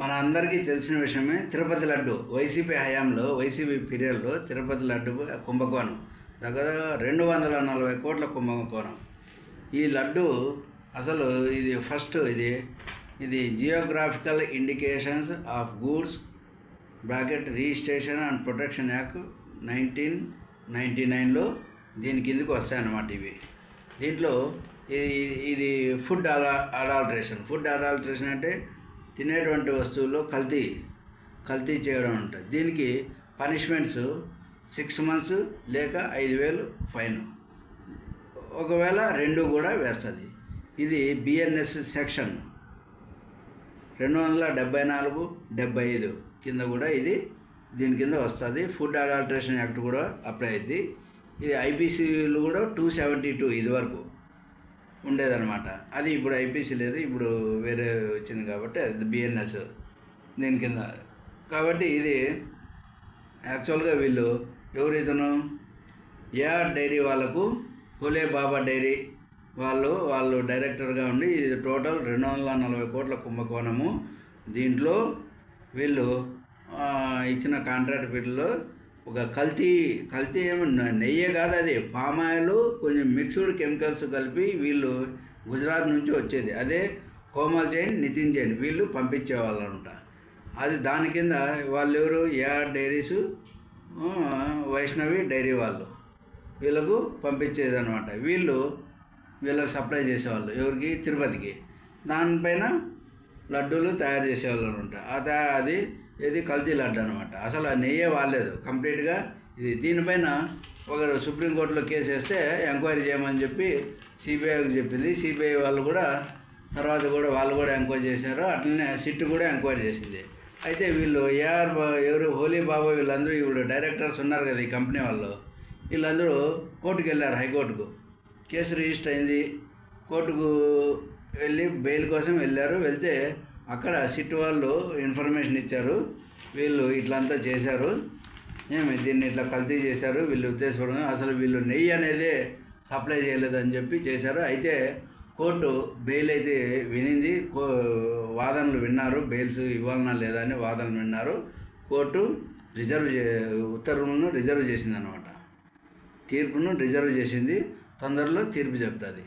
మన అందరికీ తెలిసిన విషయమే తిరుపతి లడ్డు. వైసీపీ హయాంలో వైసీపీ పీరియడ్లో తిరుపతి లడ్డు కుంభకోణం. దగ్గర రెండు వందల నలభై కోట్ల కుంభకోణం. ఈ లడ్డు అసలు ఇది ఫస్ట్ ఇది. ఇది geographical indications of goods bracket registration and protection act nineteen ninety నైన్లో దీని కిందకు వస్తాయన్నమాట ఇవి. దీంట్లో ఇది ఇది ఫుడ్ అడా అడాల్ట్రేషన్ ఫుడ్ అడాల్ట్రేషన్ అంటే తినేటువంటి వస్తువుల్లో కల్తీ కల్తీ చేయడం ఉంటుంది దీనికి పనిష్మెంట్స్ సిక్స్ మంత్స్ లేక ఐదు వేలు ఫైన్. ఒకవేళ రెండు కూడా వేస్తుంది. ఇది బిఎన్ఎస్ సెక్షన్ రెండు వందల డెబ్బై నాలుగు డెబ్బై ఐదు కింద కూడా ఇది దీని కింద వస్తుంది. ఫుడ్ అడాల్ట్రేషన్ యాక్ట్ కూడా అప్లై అయింది ఇది ఐపీసీలు కూడా టూ సెవెంటీ టూ ఇది వరకు. ఉండేదన్నమాట. అది ఇప్పుడు ఐపీసీ లేదు ఇప్పుడు వేరే వచ్చింది కాబట్టి అది బిఎన్ఎస్. దీని కింద. కాబట్టి ఇది యాక్చువల్గా వీళ్ళు ఎవరు ఇతను ఏఆర్ డైరీ వాళ్ళకు? హులే బాబా డైరీ వాళ్ళు వాళ్ళు డైరెక్టర్గా ఉండి ఇది టోటల్ రెండు వందల నలభై కోట్ల కుంభకోణము. దీంట్లో వీళ్ళు ఇచ్చిన కాంట్రాక్ట్ బిల్లులో ఒక కల్తీ కల్తీ ఏమో నెయ్యే కాదు అది. పామాయిల్ కొంచెం మిక్స్డ్ కెమికల్స్ కలిపి వీళ్ళు గుజరాత్ నుంచి వచ్చేది. అదే కోమల్ జైన్ నితిన్ జైన్ వీళ్ళు పంపించేవాళ్ళు అనమాట అది దాని కింద వాళ్ళు ఎవరు ఏఆర్ డైరీస్ వైష్ణవి డైరీ వాళ్ళు వీళ్ళకు పంపించేది అనమాట వీళ్ళు వీళ్ళకి సప్లై చేసేవాళ్ళు ఎవరికి? తిరుపతికి. దానిపైన లడ్డూలు తయారు చేసేవాళ్ళు అనమాట ఆ అది ఇది కల్తీ లడ్డు అనమాట అసలు ఆ నెయ్యే వాడలేదు. కంప్లీట్గా ఇది దీనిపైన ఒకరు సుప్రీంకోర్టులో కేసు వేస్తే ఎంక్వైరీ చేయమని చెప్పి సిబిఐకి చెప్పింది. సిబిఐ వాళ్ళు కూడా తర్వాత కూడా వాళ్ళు కూడా ఎంక్వైరీ చేశారు. అట్లనే సిట్ కూడా ఎంక్వైరీ చేసింది. అయితే వీళ్ళు ఏఆర్ ఎవరు హోలీ బాబా వీళ్ళందరూ ఇప్పుడు డైరెక్టర్స్ ఉన్నారు కదా ఈ కంపెనీ వాళ్ళు. వీళ్ళందరూ కోర్టుకు వెళ్ళారు హైకోర్టుకు. కేసు రిజిస్టర్ అయింది. కోర్టుకు వెళ్ళి బెయిల్ కోసం వెళ్ళారు. వెళ్తే అక్కడ సిట్ వాళ్ళు ఇన్ఫర్మేషన్ ఇచ్చారు. వీళ్ళు ఇట్లంతా చేశారు. ఏమి దీన్ని ఇట్లా కల్తీ చేశారు. వీళ్ళు ఉద్దేశపూర్వకంగా అసలు వీళ్ళు నెయ్యి అనేది సప్లై చేయలేదని చెప్పి చేశారు. అయితే కోర్టు బెయిల్ అయితే వినింది. కో వాదనలు విన్నారు. బెయిల్స్ ఇవ్వాలన్నా లేదా అని వాదనలు విన్నారు. కోర్టు రిజర్వ్ చే ఉత్తర్వులను రిజర్వ్ చేసింది అనమాట తీర్పును రిజర్వ్ చేసింది. తొందరలో తీర్పు చెప్తుంది.